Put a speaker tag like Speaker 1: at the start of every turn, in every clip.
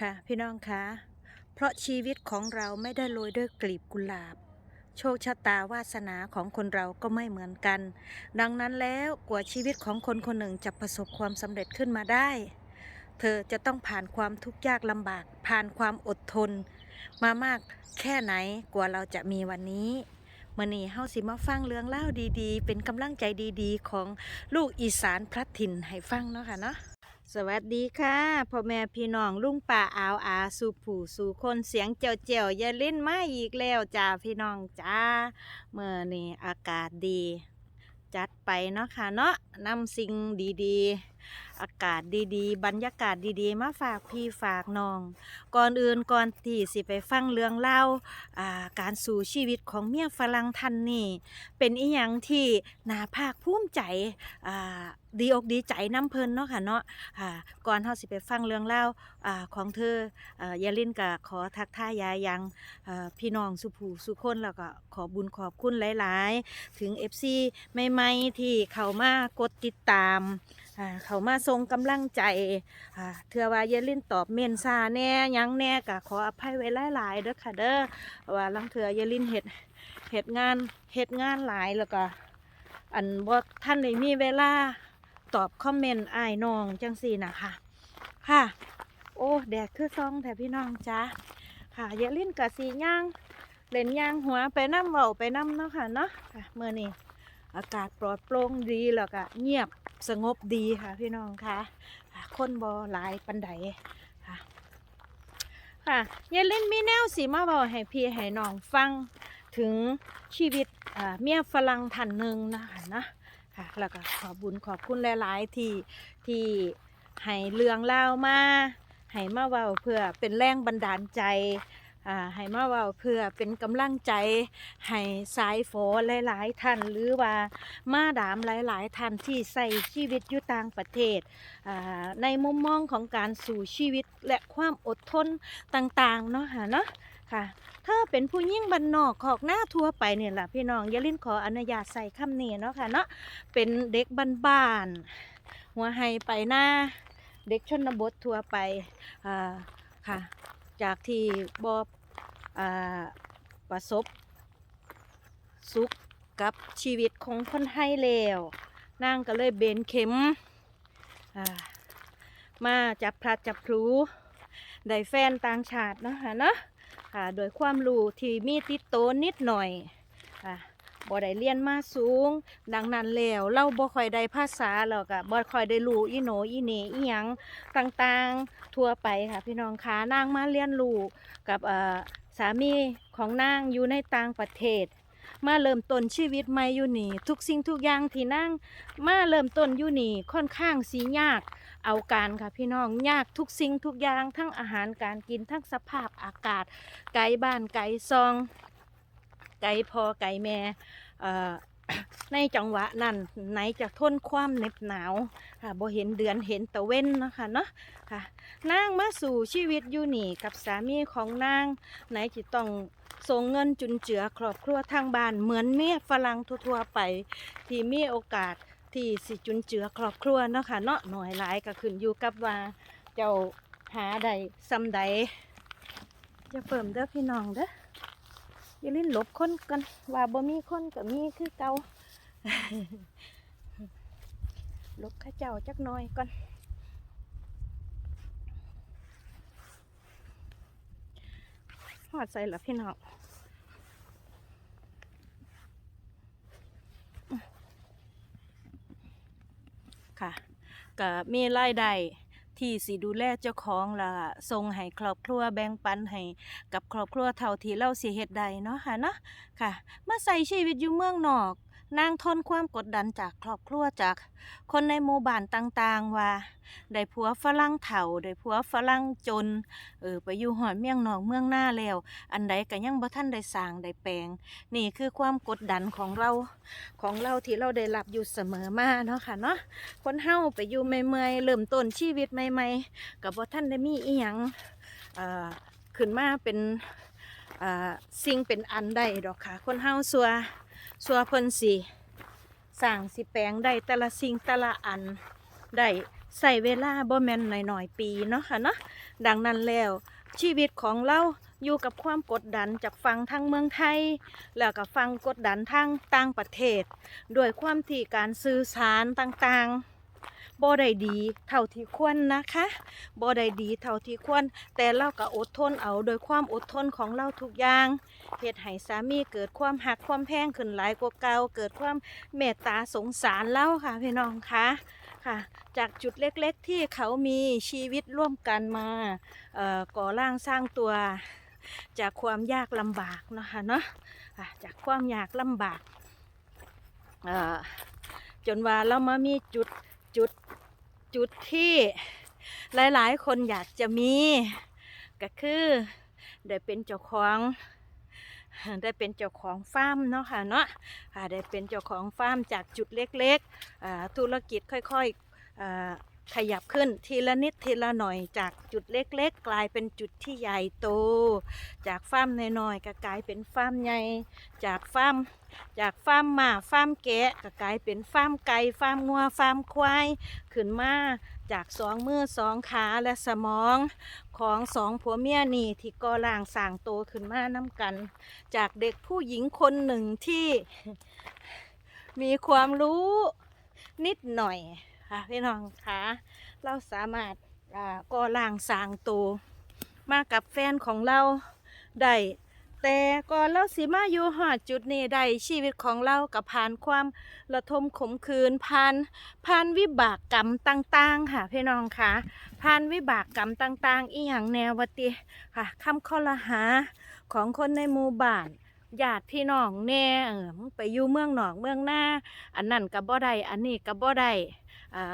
Speaker 1: ค่ะพี่น้องคะ เพราะชีวิตของเราไม่ได้โรยด้วยกลีบกุหลาบ โชคชะตาวาสนาของคนเราก็ไม่เหมือนกัน ดังนั้นแล้วกว่าชีวิตของคนคนหนึ่งจะประสบความสำเร็จขึ้นมาได้ เธอจะต้องผ่านความทุกข์ยากลำบาก ผ่านความอดทน มามากแค่ไหนกว่าเราจะมีวันนี้มื่อนี้เฮาสิมาฟังเรื่องเล่าดีๆ เป็นกำลังใจดีๆ ของลูกอีสานพลัดถิ่นให้ฟังเนาะค่ะเนาะ สวัสดีค่ะพ่อแม่พี่น้องลุงป่าอาวอาสู่ผู้สู่คนเสียงเจียวเจียวอย่าเล่นมาอีกแล้วจ้าพี่น้องจ้าเมื่อนี่อากาศดี จัดไปเนาะค่ะเนาะนำสิ่งดีๆ อากาศดีๆ บรรยากาศดีๆ มาฝากพี่ฝากน้อง ก่อนอื่นก่อนที่สิไปฟังเรื่องเล่าาการสู่ชีวิตของเมียฝรั่งท่านนี่เป็นอีหยังที่น่าภาคภูมิใจดีอกดีใจน้ำเพลินเนาะค่ะเนาะก่อนเฮาสิไปฟังเรื่องเล่าอของเธอเอ่อยาลินก็ขอทักทายยายยังพี่น้องสุภูสุคนแล้วก็ขอบุญขอบคุณหลาย ๆ ถึง FC ใหม่ ๆ ที่เข้ามากดติดตาม เขามาส่งกำลังใจเทื่อว่ายายลินตอบเมนซาแน่ยังแน่ก็ขออภัยไว้หลายๆเด้อค่ะเด้อว่าลังเทื่อยายลินเฮ็ดเฮ็ดงานเฮ็ดงานหลายแล้วก็อันบ่ท่านได้มีเวลาตอบคอมเมนต์อ้ายน้องจังสี่นะคะค่ะ โอ้แดดคือซองแต่พี่น้องจ้าค่ะอย่าลิ้นกับสีย่างเล่นย่างหัวไปน้ำเบาไปน้ำเนาะค่ะเนาะค่ะเมื่อนี้ อากาศปลอดโปร่งดีแล้วก็เงียบสงบดีค่ะพี่น้องค่ะคนบอหลายปันไดค่ะค่ะอย่าเล่นมีแนวสีมาบอกให้พี่ให้น้องฟังถึงชีวิตเมียฝรั่งท่านหนึ่งนะคะนะค่ะแล้วก็ขอบุญขอบคุณหลาย ๆ ที่ที่ให้เรื่องเล่ามาให้มาเว้าเพื่อเป็นแรงบันดาลใจ ให้มาเว้าเพื่อเป็นกำลังใจให้สายฝอหลาย ๆ ท่านหรือว่ามาดามหลาย ๆ ท่านที่ใส่ชีวิตอยู่ต่างประเทศอ่าในมุมมองของการสู่ชีวิตและความอดทนต่าง ๆ เนาะค่ะเนาะค่ะถ้าเป็นผู้ยิ่งบันนอกขอกหน้าทั่วไปเนี่ยแหละพี่น้องอย่าลิ้นขออนุญาตใส่คำนี้เนาะค่ะเนาะเป็นเด็กบ้านๆหัวไฮไปหน้าเด็กชนบททั่วไปอ่าค่ะ จากที่บอบ ประสบสุขกับชีวิตของคนไทยแล้วนางก็เลยเบนเข็มามาจับพลัดจับพลูได้แฟนต่างชาตินะคะเนาะค่ะโดยความรู้ที่มีติดโตนิดหน่อยค่ะบ่ได้เรียนมาสูง ดังนั้นแล้วเราบ่ค่อยได้ภาษาแล้วก็บ่ค่อยได้รู้อีโหนอีเหนอีหยังต่างๆทั่วไปค่ะพี่น้องคะนางมาเรียนรู้กับ สามีของนางอยู่ในต่างประเทศ มาเริ่มต้นชีวิตใหม่อยู่นี่ ทุกสิ่งทุกอย่างที่นางมาเริ่มต้นอยู่นี่ค่อนข้างสียาก เอาการค่ะพี่น้องยากทุกสิ่งทุกอย่างทั้งอาหารการกินทั้งสภาพอากาศ ไกลบ้านไกลซอง ไกลพอไกลแม่ ในจังหวะนั้นไหนจะทนความเหน็บหนาวค่ะบ่เห็นเดือนเห็นตะเว้นนะคะเนาะค่ะนางมาสู่ชีวิตอยู่นี่กับสามีของนาง ไหนจะต้องส่งเงินจุนเจือครอบครัวทางบ้านเหมือนเมียฝรั่งทั่วๆไป ที่มีโอกาสที่สิจุนเจือครอบครัวเนาะค่ะเนาะหน่อยหลายก็ขึ้นอยู่กับว่าเจ้าหาใดซ้ำใดจะเฟิ่มเด้อพี่น้องเด้อ อย่าลิ้นหลบคนกันว่าบ่มีคนก็มีคือเก่าหลบข้าเจ้าจักหน่อยก่อนหอดใส่ละพี่น้องค่ะก็มีรายได้ ที่สิดูแลเจ้าของและส่งให้ครอบครัวแบ่งปันให้กับครอบครัวเท่าที่เราสิเฮ็ดได้เนาะค่ะเนาะค่ะ มาใส่ชีวิตอยู่เมืองนอก นางทนความกดดันจากครอบครัวจาก คนในหมู่บ้านต่างๆ ว่าได้ผัวฝรั่งเฒ่าได้ผัวฝรั่งจนเออไปอยู่หอดเมืองนอกเมืองหน้าแล้ว อันใดก็ยังบ่ทันได้สร้างได้แปลง นี่คือความกดดันของเราของเราที่เราได้รับอยู่เสมอมาเนาะค่ะเนาะคนเฮาไปอยู่ใหม่ๆเริ่มต้นชีวิตใหม่ ๆกับว่ท่านได้มีอีหยังเอ่อขึ้นมาเป็นเอ่อสิ่งเป็นอันได้ดอกค่ะ คนเฮาสัว สัวเพิ่นสิสั่งสิแปลงได้แต่ละสิ่งแต่ละอันได้ใส่เวลาบ่แมนหน่อยๆปีเนาะค่ะเนาะดังนั้นแล้วชีวิตของเราอยู่กับความกดดันจากฟังทางเมืองไทย แล้วก็ฟังกดดันทางต่างประเทศ ด้วยความที่การสื่อสารต่างๆ บ่ได้ดีเท่าที่ควรนะคะบ่ได้ดีเท่าที่ควร แต่เราก็อดทนเอาโดยความอดทนของเราทุกอย่างเฮ็ดให้สามีเกิดความหักความแพงขึ้นหลายกว่าเก่าเกิดความเมตตาสงสารเล่าค่ะพี่น้องคะค่ะจากจุดเล็กๆที่เขามีชีวิตร่วมกันมาก่อร่างสร้างตัวจากความยากลำบากนะคะเนาะจากความยากลำบากจนว่าเรามามีจุด จุดจุดที่หลายๆ คนอยากจะมี ก็คือได้เป็นเจ้าของได้เป็นเจ้าของฟาร์มเนาะค่ะเนาะได้เป็นเจ้าของฟาร์มจากจุดเล็กๆธุรกิจค่อยๆ ขยับขึ้นทีละนิดทีละหน่อยจากจุดเล็กๆ กลายเป็นจุดที่ใหญ่โต จากฟาร์มน้อยๆก็กลายเป็นฟาร์มใหญ่ จากฟาร์มจากฟาร์มหมาฟาร์มแกะก็กลายเป็นฟาร์มไก่ฟาร์มงัวฟาร์มควายขึ้นมาจากสองมือสองขาและสมองของสองผัวเมียนี่ที่ก่อร่างสร้างโตขึ้นมาน้ำกัน จากเด็กผู้หญิงคนหนึ่งที่มีความรู้นิดหน่อย ค่ะพี่น้องคะเราสามารถก่อร่างสร้างโตวมากับแฟนของเราได้แต่ก่อนเราสิมาอยู่หอดจุดนี้ได้ชีวิตของเรากับผ่านความระทมขมขืนผ่านผ่านวิบากกรรมต่างๆค่ะพี่น้องคะผ่านวิบากกรรมต่างๆ อีหยังแนววติค่ะคำข้อละหาของคนในหมู่บ้านญาติพี่น้องแน่เออมึงไปอยู่เมืองหนองเมืองหน้า อันนั้นกับบ่ได้อันนี้กับบ่ได้ อ่า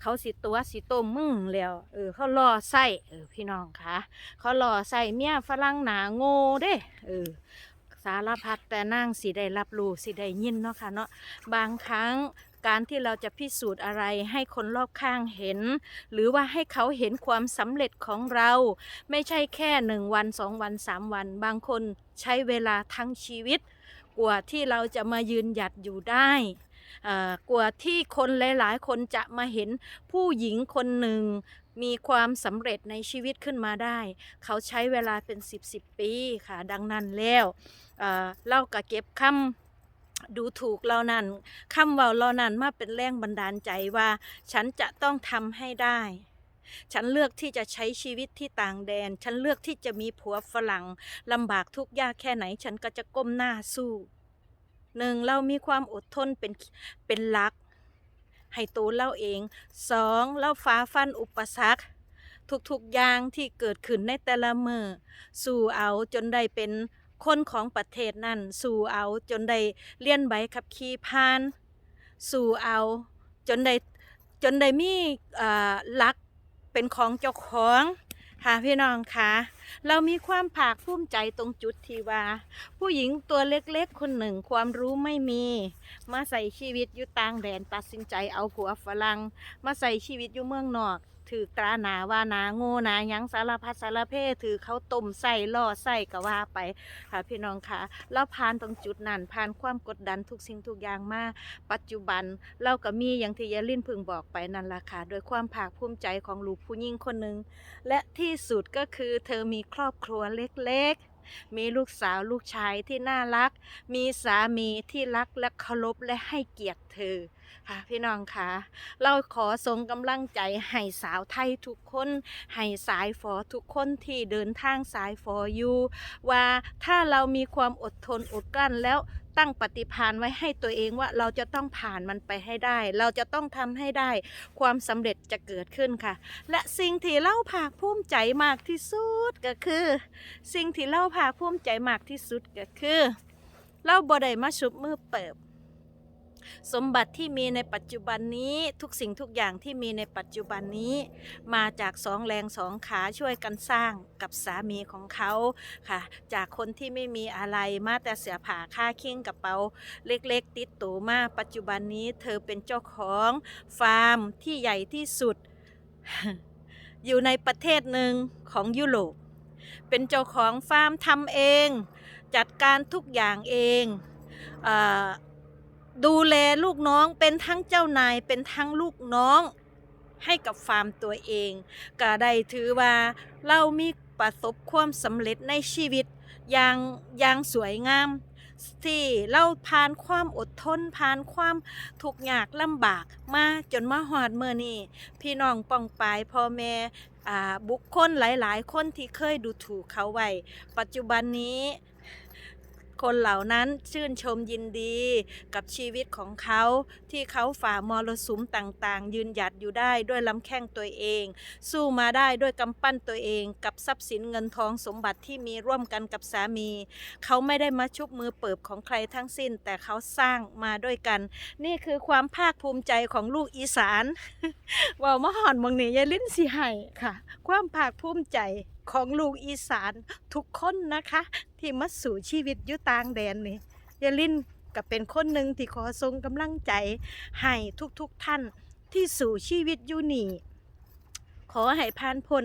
Speaker 1: เขาสิตัวสิต้มมึงแล้วเออเขาล่อไส้เออพี่น้องคะเขาล่อไส้เมียฝรั่งหนาโง่เด้เออสารพัดแต่นางสิได้รับรู้สิได้ยินเนาะค่ะเนาะบางครั้งการที่เราจะพิสูจน์อะไรให้คนรอบข้างเห็น หรือว่าให้เขาเห็นความสำเร็จของเรา ไม่ใช่แค่หนึ่งวันสองวันสามวัน บางคนใช้เวลาทั้งชีวิต กว่าที่เราจะมายืนหยัดอยู่ได้ กว่าที่คนหลาย ๆ คนจะมาเห็นผู้หญิงคนหนึ่งมีความสำเร็จในชีวิตขึ้นมาได้ เขาใช้เวลาเป็น 10 10 ปีค่ะ ดังนั้นแล้วเอ่าก็เก็บคำดูถูกเรานั้นคำว่าเรานั้นมาเป็นแรงบันดาลใจว่า ฉันจะต้องทำให้ได้ ฉันเลือกที่จะใช้ชีวิตที่ต่างแดน ฉันเลือกที่จะมีผัวฝรั่งลำบากทุกยากแค่ไหน ฉันก็จะก้มหน้าสู้ หนึ่งเรามีความอดทนเป็นเป็นหลัก ให้ตัวเราเองสองเราฟ้าฟันอุปสรรคทุกๆอย่างที่เกิดขึ้นในแต่ละมือสู่เอาจนได้เป็นคนของประเทศนั่น สู่เอาจนได้เลียนใบขับขี่ผ่าน สู่เอาจนได้จนได้มีหลักเป็นของเจ้าของ ค่ะพี่น้องคะเรามีความภาคภูมิใจตรงจุดที่ว่า ผู้หญิงตัวเล็กๆ คนหนึ่งความรู้ไม่มี มาใส่ชีวิตอยู่ต่างแดนตัดสินใจเอาผัวฝรั่งมาใส่ชีวิตอยู่เมืองนอก ถือตราหนาว่าหนาโง่หนายังสารพัดสารเพถือเขาต้มใส่ล่อใส่ก็ว่าไปค่ะพี่น้องคะเราผ่านตรงจุดนั้นผ่านความกดดันทุกสิ่งทุกอย่างมาปัจจุบันเราก็มีอย่างที่ยาลินพึงบอกไปนั่นละค่ะโดวยความภาคภูมิใจของลูกผู้หญิงคนหนึ่งและที่สุดก็คือเธอมีครอบครัวเล็กๆ มีลูกสาวลูกชายที่น่ารัก มีสามีที่รักและเคารพและให้เกียรติเธอค่ะพี่น้องคะเราขอส่งกำลังใจให้สาวไทยทุกคนให้สายฝอทุกคนที่เดินทางสายฝออยู่ว่าถ้าเรามีความอดทนอดกลั้นแล้ว ตั้งปฏิพานไว้ให้ตัวเองว่าเราจะต้องผ่านมันไปให้ได้ เราจะต้องทำให้ได้ ความสำเร็จจะเกิดขึ้นค่ะ และสิ่งที่เล่าภาคภูมิใจมากที่สุดก็คือ สิ่งที่เล่าภาคภูมิใจมากที่สุดก็คือเล่าบ่ได้มาชุบมือเปิบ สมบัติที่มีในปัจจุบันนี้ทุกสิ่งทุกอย่างที่มีในปัจจุบันนี้ มาจากสองแรงสองขาช่วยกันสร้างกับสามีของเขาค่ะ จากคนที่ไม่มีอะไรมาแต่เสียผ่าค่าเคียงกระเป๋า เล็กๆ ติดตัวมาปัจจุบันนี้เธอเป็นเจ้าของฟาร์มที่ใหญ่ที่สุด อยู่ในประเทศหนึ่งของยุโรปเป็นเจ้าของฟาร์มทำเอง จัดการทุกอย่างเองเออ ดูแลลูกน้องเป็นทั้งเจ้านายเป็นทั้งลูกน้อง ให้กับฟาร์มตัวเอง ก็ได้ถือว่าเรามีประสบความสำเร็จในชีวิตอย่างอย่างสวยงาม ที่เราผ่านความอดทนผ่านความทุกข์ยากลำบากมาจนมาหอดเมื่อนี้พี่น้องป้องปายพ่อแม่บุคคลหลาย ๆ คนที่เคยดูถูกเขาไว้ ปัจจุบันนี้ คนเหล่านั้นชื่นชมยินดีกับชีวิตของเขาที่เขาฝ่ามรสุมต่างๆ ยืนหยัดอยู่ได้ด้วยลำแข้งตัวเอง สู้มาได้ด้วยกำปั้นตัวเองกับทรัพย์สินเงินทองสมบัติที่มีร่วมกันกับสามี เขาไม่ได้มาชุบมือเปิบของใครทั้งสิ้น แต่เขาสร้างมาด้วยกัน นี่คือความภาคภูมิใจของลูกอีสานว่ามาหอนมองนี่ยายลิ้นสิให้ค่ะ ความภาคภูมิใจของลูกอีสานทุกคนนะคะ ที่มาสู่ชีวิตอยู่ต่างแดนนี่ยายลินก็เป็นคนหนึ่งที่ขอทรงกำลังใจให้ทุกๆทท่านที่สู่ชีวิตอยู่นี่ ขอให้ผ่านพ้น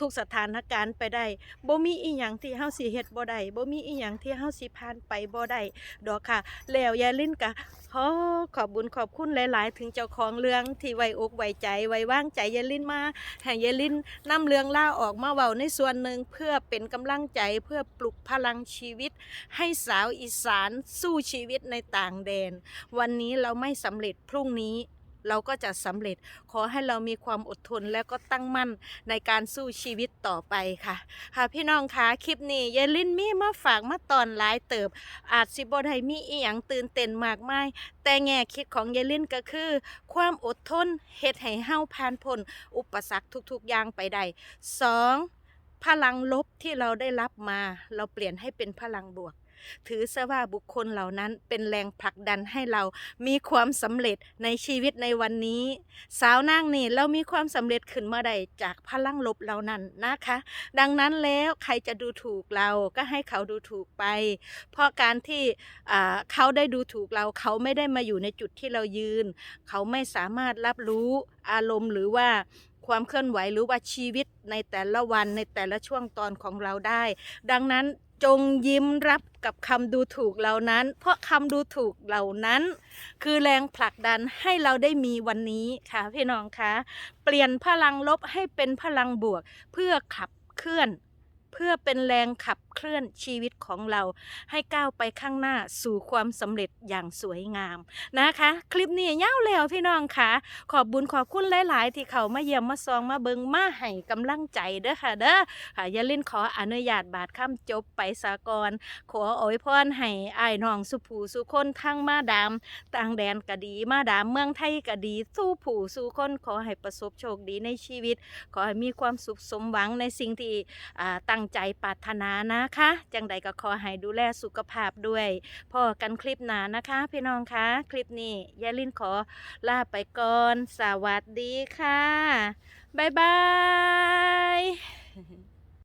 Speaker 1: ทุกๆสถานการณ์ไปได้บ่มีอีหยังที่เฮาสิเฮ็ดบ่ได้บ่มีอีหยังที่เฮาสิผ่านไปบ่ได้ดอกค่ะ แล้วยายลิ้นก็ขอขอบบุญขอบคุณหลาย ๆ ถึงเจ้าของเรื่องที่ไว้อกไว้ใจไว้วางใจยายลิ้นมาให้ยายลิ้นนำเรื่องล่าออกมาเว้าในส่วนหนึ่งเพื่อเป็นกำลังใจเพื่อปลุกพลังชีวิต ให้สาวอีสานสู้ชีวิตในต่างแดน วันนี้เราไม่สำเร็จพรุ่งนี้ เราก็จะสำเร็จ ขอให้เรามีความอดทนและก็ตั้งมั่นในการสู้ชีวิตต่อไปค่ะ ค่ะพี่น้องคะคลิปนี้ยายลินมีมาฝากมาตอนหลายเติบ อาจสิบ่ได้มีอีหยังตื่นเต้นมากมายแต่แง่คิดของยายลินก็คือ ความอดทนเฮ็ดให้เฮาผ่านพ้นอุปสรรคทุกๆอย่างไปได้สองพลังลบที่เราได้รับมา เราเปลี่ยนให้เป็นพลังบวก ถือซะว่าบุคคลเหล่านั้นเป็นแรงผลักดันให้เรามีความสำเร็จในชีวิตในวันนี้ สาวนางนี่เรามีความสำเร็จขึ้นมาได้จากพลังลบเหล่านั้นนะคะ ดังนั้นแล้วใครจะดูถูกเราก็ให้เขาดูถูกไป เพราะการที่เขาได้ดูถูกเราเขาไม่ได้มาอยู่ในจุดที่เรายืน เขาไม่สามารถรับรู้อารมณ์หรือว่าความเคลื่อนไหวหรือว่าชีวิตในแต่ละวันในแต่ละช่วงตอนของเราได้ ดังนั้น จงยิ้มรับกับคำดูถูกเหล่านั้น เพราะคำดูถูกเหล่านั้น คือแรงผลักดันให้เราได้มีวันนี้ค่ะพี่น้องคะเปลี่ยนพลังลบให้เป็นพลังบวกเพื่อขับเคลื่อน เพื่อเป็นแรงขับเคลื่อนชีวิตของเรา ให้ก้าวไปข้างหน้าสู่ความสำเร็จอย่างสวยงามนะคะ คลิปนี้ยาวแล้วพี่น้องคะขอบบุญขอบคุณหลาย ๆ ที่เขามาเยี่ยมมาซองมาเบิงมาให้กำลังใจเด้อค่ะเด้อค่ะอย่าลินขออนุญาตบาดคำจบไปสากอนขออวยพรให้อ้ายน้องสุผูสุคนทั้งมาดามต่างแดนก็ดีมาดามเมืองไทยก็ดีสู้ผู้สู้คนขอให้ประสบโชคดีในชีวิต ขอให้มีความสุขสมหวังในสิ่งที่อ่าตั้งใจปรารถนานะคะ จังใดก็ขอให้ดูแลสุขภาพด้วยพอกันคลิปหนานะคะ พี่น้องคะคลิปนี้ยายลินขอลาไปก่อน สวัสดีค่ะ บ๊ายบาย